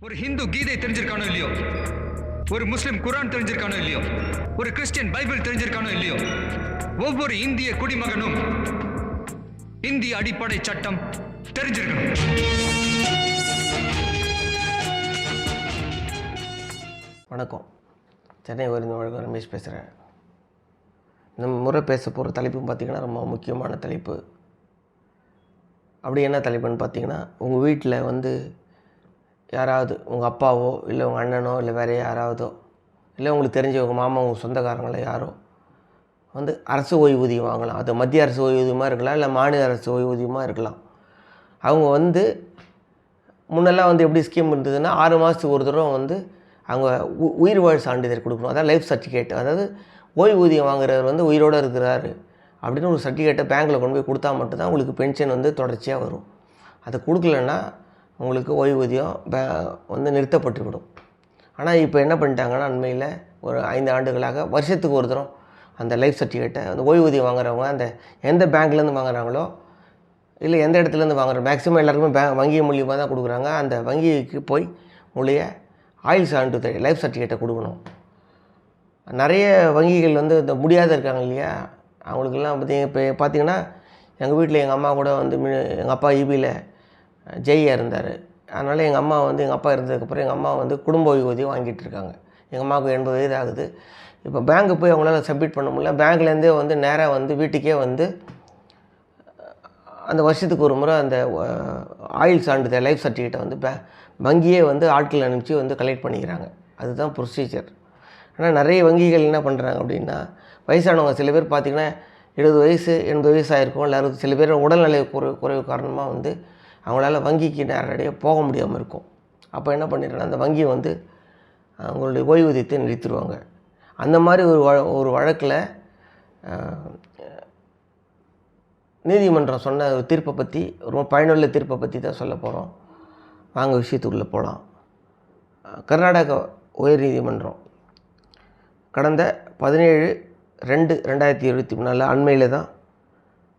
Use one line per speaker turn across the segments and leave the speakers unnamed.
ஒரு ஹிந்து கீதை தெரிஞ்சிருக்கானோ இல்லையோ? ஒரு முஸ்லிம் குரான் தெரிஞ்சிருக்கானோ இல்லையோ? ஒரு கிறிஸ்டியன் பைபிள் தெரிஞ்சிருக்கானோ இல்லையோ? ஒவ்வொரு இந்திய குடிமகனும் இந்திய அடிப்படை சட்டம் தெரிஞ்சிருக்கணும்.
வணக்கம். சென்னை உயர்ந்த வழக்கம் ரமேஷ் பேசுகிறேன் நம்ம முறை பேச போகிற தலைப்பு பார்த்திங்கன்னா ரொம்ப முக்கியமான தலைப்பு. அப்படி என்ன தலைப்புன்னு பார்த்தீங்கன்னா உங்கள் வீட்டில் வந்து யாராவது உங்கள் அப்பாவோ இல்லை உங்கள் அண்ணனோ இல்லை வேறு யாராவதோ இல்லை உங்களுக்கு தெரிஞ்ச உங்கள் மாமா உங்கள் சொந்தக்காரங்களோ யாரோ வந்து அரசு ஓய்வூதியம் வாங்கலாம். அது மத்திய அரசு ஓய்வூதியமாக இருக்கலாம் இல்லை மாநில அரசு ஓய்வூதியமாக இருக்கலாம். அவங்க வந்து முன்னெல்லாம் வந்து எப்படி ஸ்கீம் இருந்ததுன்னா ஆறு மாதத்துக்கு ஒரு தடவை வந்து அவங்க உ- உயிர் வாழ் சான்றிதழ் கொடுக்கணும். அதான் லைஃப் சர்டிஃபிகேட் அதாவது ஓய்வூதியம் வாங்குறவர் வந்து உயிரோடு இருக்கிறாரு அப்படின்னு ஒரு சர்டிஃபிகேட்டை பேங்க்கில் கொண்டு போய் கொடுத்தா மட்டும்தான் உங்களுக்கு பென்ஷன் வந்து தொடர்ச்சியாக வரும். அதை கொடுக்கலன்னா உங்களுக்கு ஓய்வூதியம் பே வந்து நிறுத்தப்பட்டுவிடும். ஆனால் இப்போ என்ன பண்ணிட்டாங்கன்னா அண்மையில் ஒரு ஐந்து ஆண்டுகளாக வருஷத்துக்கு ஒரு தரம் அந்த லைஃப் சர்டிஃபிகேட்டை அந்த ஓய்வூதியம் வாங்குறவங்க அந்த எந்த பேங்க்லேருந்து வாங்குறாங்களோ இல்லை எந்த இடத்துலேருந்து வாங்குற மேக்ஸிமம் எல்லாருக்குமே பே வங்கி மூலியமாக தான் கொடுக்குறாங்க. அந்த வங்கிக்கு போய் உங்களுடைய ஆயில் சான்று லைஃப் சர்டிஃபிகேட்டை கொடுக்கணும். நிறைய வங்கிகள் வந்து இந்த முடியாத இருக்காங்க இல்லையா? அவங்களுக்கெல்லாம் பார்த்தீங்க இப்போ பார்த்தீங்கன்னா எங்கள் வீட்டில் எங்கள் அம்மா கூட வந்து எங்கள் அப்பா இபியில் ஜெய்யா இருந்தார். அதனால் எங்கள் அம்மா வந்து எங்கள் அப்பா இருந்ததுக்கப்புறம் எங்கள் அம்மா வந்து குடும்ப ஓய்வூதியம் வாங்கிட்டு இருக்காங்க. எங்கள் அம்மாவுக்கு எண்பது வயது ஆகுது. இப்போ பேங்க்கு போய் அவங்களால சப்மிட் பண்ண முடியல. பேங்க்லேருந்தே வந்து நேராக வந்து வீட்டுக்கே வந்து அந்த வருஷத்துக்கு ஒரு முறை அந்த ஆயில் சான்றிதழ் லைஃப் சர்டிஃபிகேட்டை வந்து பே வங்கியே வந்து ஆட்கள் அனுப்பிச்சு வந்து கலெக்ட் பண்ணிக்கிறாங்க. அதுதான் ப்ரொசீஜர் ஆனால் நிறைய வங்கிகள் என்ன பண்ணுறாங்க அப்படின்னா வயசானவங்க சில பேர் பார்த்திங்கன்னா எழுபது வயசு எண்பது வயசு ஆயிருக்கும். இல்லை அறுபது சில பேர் உடல்நிலை குறை குறைவு காரணமாக வந்து அவங்களால வங்கிக்கு நேரடியாக போக முடியாமல் இருக்கும். அப்போ என்ன பண்ணிடுறாங்க? அந்த வங்கியை வந்து அவங்களுடைய ஓய்வூதியத்தை நிறுத்திடுவாங்க. அந்த மாதிரி ஒரு வழ ஒரு வழக்கில் நீதிமன்றம் சொன்ன ஒரு தீர்ப்பை பற்றி ரொம்ப பயனுள்ள தீர்ப்பை பற்றி தான் சொல்ல போகிறோம் வாங்க விஷயத்துக்குள்ளே போகலாம் கர்நாடக உயர் நீதிமன்றம். கடந்த பதினேழு ரெண்டு ரெண்டாயிரத்தி இருபத்தி மூணில் அண்மையில் தான்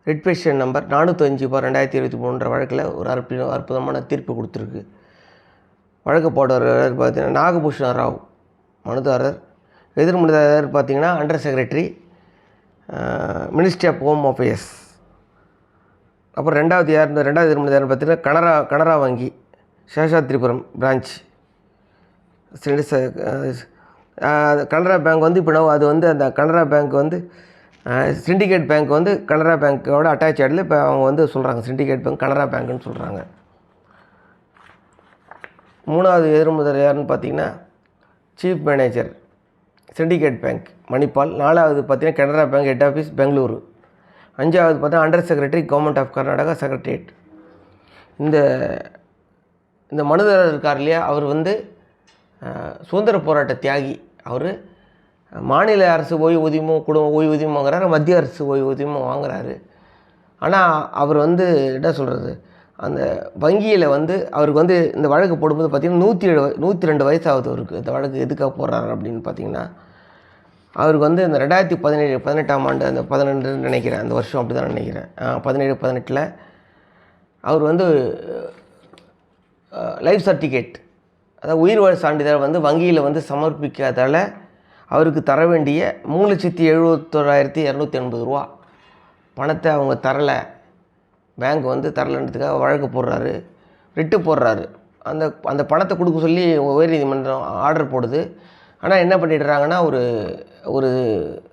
ரெட் பெஷன் நம்பர் நானூற்றஞ்சு பார் ரெண்டாயிரத்தி இருபத்தி மூணுன்ற வழக்கில் ஒரு அற்புத அற்புதமான தீர்ப்பு கொடுத்துருக்கு. வழக்கு போடுறவர் பார்த்தீங்கன்னா நாகபூஷண ராவ் மனுதாரர். எதிர் மனுதாரர் பார்த்தீங்கன்னா under secretary ministry of home affairs அப்புறம் ரெண்டாவது யார் ரெண்டாவது ரெண்டாவது எதிர்மனுதாரர் பார்த்தீங்கன்னா கனரா கனரா வங்கி சேஷாத்ரிபுரம் பிரான்ச் சரி, கனரா பேங்க் வந்து இப்போ அது வந்து அந்த கனரா பேங்க் வந்து சிண்டிகேட் பேங்க் வந்து கனரா பேங்க்கோட அட்டாச் ஆகிடல இப்போ அவங்க வந்து சொல்கிறாங்க சிண்டிகேட் பேங்க் கனரா பேங்க்னு சொல்கிறாங்க மூணாவது எதிர்முதல் யாருன்னு பார்த்தீங்கன்னா chief manager syndicate bank Manipal. நாலாவது பார்த்தீங்கன்னா Canara bank head office Bengaluru. அஞ்சாவது பார்த்தா under secretary government of Karnataka secretariat இந்த இந்த மனுதாரர் இருக்கார் இல்லையா? அவர் வந்து சுதந்திர போராட்ட தியாகி. அவர் மாநில அரசு ஓய்வூதியமும் குடும்ப ஓய்வூதியமும் வாங்குறாரு மத்திய அரசு ஓய்வூதியமும் வாங்குறாரு. ஆனால் அவர் வந்து என்ன சொல்கிறது அந்த வங்கியில் வந்து அவருக்கு வந்து இந்த வழக்கு போடும்போது பார்த்திங்கன்னா நூற்றி ஏழு நூற்றி ரெண்டு வயசாகுது அவருக்கு. இந்த வழக்கு எதுக்காக போடுறாரு அப்படின்னு பார்த்தீங்கன்னா அவருக்கு வந்து இந்த ரெண்டாயிரத்தி பதினேழு பதினெட்டாம் ஆண்டு அந்த பதினெண்டுன்னு நினைக்கிறேன். அந்த வருஷம் அப்படி தான் நினைக்கிறேன் பதினேழு பதினெட்டில் அவர் வந்து லைஃப் சர்டிஃபிகேட் அதாவது உயிர்வாழ் சான்றிதழ் வந்து வங்கியில் வந்து சமர்ப்பிக்காதால் அவருக்கு தர வேண்டிய மூணு லட்சத்தி எழுபத்தோராயிரத்தி இரநூத்தி எண்பது ரூபா. பணத்தை அவங்க தரலை. பேங்க் வந்து தரலன்றதுக்காக வழக்கு போடுறாரு. ரிட்டு போடுறாரு. அந்த அந்த பணத்தை கொடுக்க சொல்லி உயர்நீதிமன்றம் ஆர்டர் போடுது. ஆனால் என்ன பண்ணிடுறாங்கன்னா ஒரு ஒரு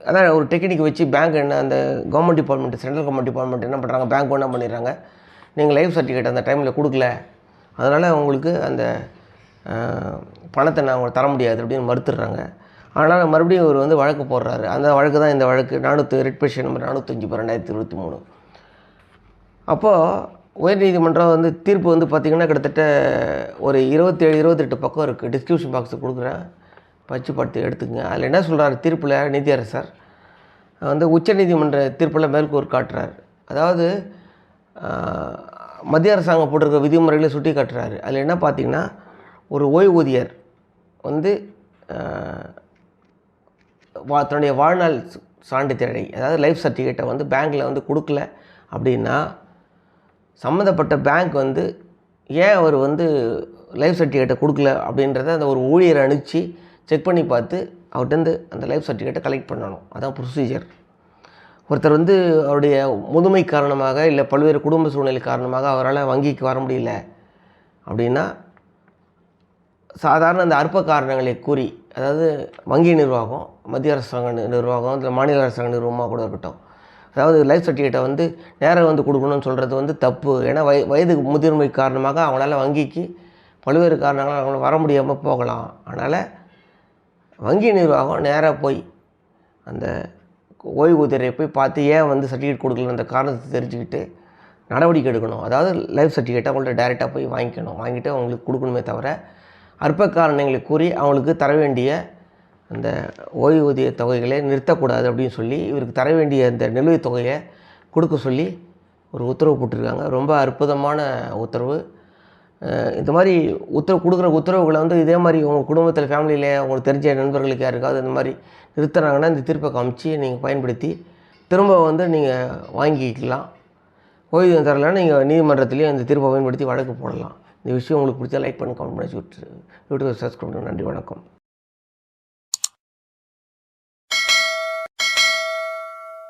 அதான் ஒரு டெக்னிக் வச்சு பேங்க் என்ன அந்த government department central government department என்ன பண்ணுறாங்க பேங்க் என்ன பண்ணிடுறாங்க? நீங்கள் லைஃப் சர்டிஃபிகேட் அந்த டைமில் கொடுக்கல. அதனால் உங்களுக்கு அந்த பணத்தை நான் உங்களுக்கு தர முடியாது அப்படின்னு மறுத்துடுறாங்க. ஆனால் மறுபடியும் இவர் வந்து வழக்கு போடுறாரு. அந்த வழக்கு தான் இந்த வழக்கு. நானூற்றி ரெட் பெஷன் நம்பர் நானூற்றஞ்சு ரெண்டாயிரத்தி இருபத்தி மூணு. அப்போது உயர்நீதிமன்றம் வந்து தீர்ப்பு வந்து பார்த்திங்கன்னா கிட்டத்தட்ட ஒரு இருபத்தேழு இருபத்தெட்டு பக்கம் இருக்குது டிஸ்கிரிப்ஷன் பாக்ஸை கொடுக்குறேன். பச்சு படுத்து எடுத்துக்கங்க. அதில் என்ன சொல்கிறார் தீர்ப்பில் நீதியரசர் வந்து உச்சநீதிமன்ற தீர்ப்பில் மேற்கூர் காட்டுறார். அதாவது மத்திய அரசாங்கம் போட்டிருக்க விதிமுறைகளை சுட்டி காட்டுறாரு. அதில் என்ன பார்த்தீங்கன்னா ஒரு ஓய்வூதியர் வந்து வா தன்னுடைய வாழ்நாள் சான்றிதழை அதாவது லைஃப் சர்டிஃபிகேட்டை வந்து பேங்க்கில் வந்து கொடுக்கல அப்படின்னா சம்மந்தப்பட்ட பேங்க் வந்து ஏன் அவர் வந்து லைஃப் சர்டிஃபிகேட்டை கொடுக்கல அப்படின்றத அந்த ஒரு ஊழியரை அனுப்பிச்சு செக் பண்ணி பார்த்து அவர்கிட்டருந்து அந்த லைஃப் சர்டிஃபிகேட்டை கலெக்ட் பண்ணணும். அதான் ப்ரொசீஜர் ஒருத்தர் வந்து அவருடைய முதுமை காரணமாக இல்லை பல்வேறு குடும்ப சூழ்நிலை காரணமாக அவரால் வங்கிக்கு வர முடியல அப்படின்னா சாதாரண அந்த அற்ப காரணங்களை கூறி அதாவது வங்கி நிர்வாகம் மத்திய அரசாங்க நிர்வாகம் இல்லை மாநில அரசாங்க நிர்வாகமாக கூட இருக்கட்டும். அதாவது லைஃப் சர்டிஃபிகேட்டை வந்து நேராக வந்து கொடுக்கணும்னு சொல்கிறது வந்து தப்பு. ஏன்னா வய வயது முதிர்மை காரணமாக அவங்களால வங்கிக்கு பல்வேறு காரணங்களால் அவங்களால வர முடியாமல் போகலாம். அதனால் வங்கி நிர்வாகம் நேராக போய் அந்த ஓய்வூதியரை போய் பார்த்து ஏன் வந்து சர்டிஃபிகேட் கொடுக்கல அந்த காரணத்தை தெரிஞ்சுக்கிட்டு நடவடிக்கை எடுக்கணும். அதாவது லைஃப் சர்டிஃபிகேட்டை அவங்கள்ட்ட டைரெக்டாக போய் வாங்கிக்கணும். வாங்கிட்டு அவங்களுக்கு கொடுக்கணுமே தவிர அற்ப காரணங்களை கூறி அவங்களுக்கு தர வேண்டிய அந்த ஓய்வூதிய தொகைகளை நிறுத்தக்கூடாது அப்படின்னு சொல்லி இவருக்கு தர வேண்டிய அந்த நிலுவைத் தொகையை கொடுக்க சொல்லி ஒரு உத்தரவு போட்டிருக்காங்க. ரொம்ப அற்புதமான உத்தரவு. இந்த மாதிரி உத்தரவு கொடுக்குற உத்தரவுகளை வந்து இதே மாதிரி உங்கள் குடும்பத்தில் ஃபேமிலியில் உங்களுக்கு தெரிஞ்ச நண்பர்களுக்கு யாருக்காவது இந்த மாதிரி நிறுத்துறாங்கன்னா இந்த தீர்ப்பை காமிச்சு நீங்கள் பயன்படுத்தி திரும்ப வந்து நீங்கள் வாங்கிக்கலாம். ஓய்வூதியம் தரலன்னா நீங்கள் நீதிமன்றத்திலேயே இந்த தீர்ப்பை பயன்படுத்தி வழக்கு போடலாம். இந்த விஷயம் உங்களுக்கு பிடிச்சா லைக் பண்ணி கமெண்ட் பண்ணி யூடியூப் சப்ஸ்கிரைப் பண்ணுங்கள் நன்றி வணக்கம்.